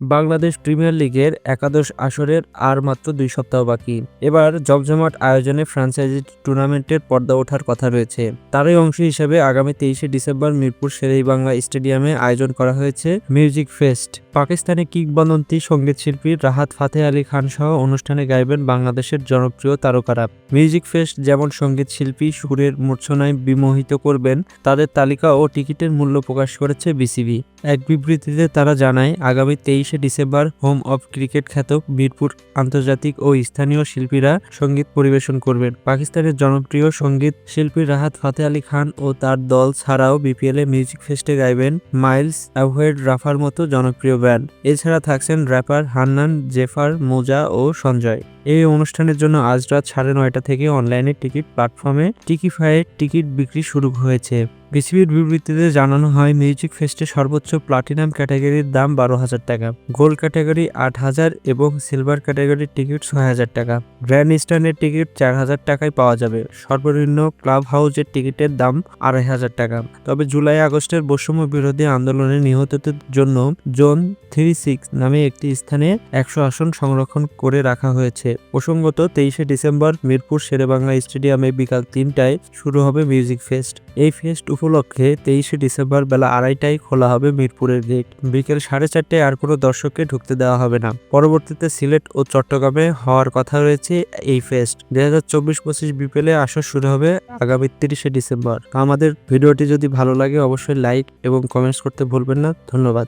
Bangladesh premier লিগের একাদশ আসরের আর মাত্র দুই সপ্তাহ বাকি। এবার জমজমাট আয়োজনে ফ্রাঞ্চাইজি টুর্নামেন্টের পর্দা ওঠার কথা রয়েছে। তারই অংশ হিসেবে আগামী তেইশে ডিসেম্বর মিরপুর শেরেবাংলা স্টেডিয়ামে আয়োজন করা হয়েছে মিউজিক ফেস্ট। পাকিস্তানি কিংবদন্তি সংগীত শিল্পী রাহাত ফাতে আলী খান সহ অনুষ্ঠানে গাইবেন বাংলাদেশের জনপ্রিয় তারকারা। মিউজিক ফেস্ট যেমন সংগীত শিল্পী সুরের মূর্ছনায় বিমোহিত করবেন, তাদের তালিকা ও টিকিটের মূল্য প্রকাশ করেছে বিসিবি। এক বিবৃতিতে তারা জানায়, আগামী তেইশে ডিসেম্বর হোম অব ক্রিকেট খ্যাত মিরপুর আন্তর্জাতিক ও স্থানীয় শিল্পীরা সংগীত পরিবেশন করবেন। পাকিস্তানের জনপ্রিয় সংগীত শিল্পী রাহাত ফাতে আলী খান ও তার দল ছাড়াও বিপিএল এ মিউজিক ফেস্টে গাইবেন মাইলস অ্যাভয়েড রাফার মতো জনপ্রিয় ব্যান্ড। এছাড়া থাকছেন র্যাপার হান্নান, জেফার, মোজা ও সঞ্জয়। এই অনুষ্ঠানের জন্য আজ রাত সাড়ে নয়টা থেকে অনলাইনে টিকিট প্ল্যাটফর্মে টিকিফাইয়ের টিকিট বিক্রি শুরু হয়েছে। বিসিবির বিবৃতিতে জানানো হয়, মিউজিক ফেস্টে সর্বোচ্চ প্লাটিনাম ক্যাটাগরির দাম বারো হাজার টাকা, গোল্ড ক্যাটাগরি আট হাজার এবং সিলভার ক্যাটাগরির টিকিট ছয় হাজার টাকা। গ্র্যান্ড স্ট্যান্ডের টিকিট চার হাজার টাকায় পাওয়া যাবে। সর্বনিম্ন ক্লাব হাউসের টিকিটের দাম আড়াই হাজার টাকা। তবে জুলাই আগস্টের বৈষম্য বিরোধী আন্দোলনে নিহতদের জন্য জোন থ্রি সিক্স নামে একটি স্থানে একশো আসন সংরক্ষণ করে রাখা হয়েছে। প্রসঙ্গত তেইশে ডিসেম্বর মিরপুর শেরেবাংলা স্টেডিয়ামে বিকাল তিনটায় শুরু হবে মিউজিক ফেস্ট। এই ফেস্ট উপলক্ষে তেইশে ডিসেম্বর বেলা আড়াইটায় খোলা হবে মিরপুরের গেট। বিকেল সাড়ে চারটায় আর কোনো দর্শককে ঢুকতে দেওয়া হবে না। পরবর্তীতে সিলেট ও চট্টগ্রামে হওয়ার কথা রয়েছে এই ফেস্ট। দুই হাজার চব্বিশ পঁচিশ বিপেলে আসর শুরু হবে আগামী তিরিশে ডিসেম্বর। আমাদের ভিডিওটি যদি ভালো লাগে অবশ্যই লাইক এবং কমেন্টস করতে ভুলবেন না। ধন্যবাদ।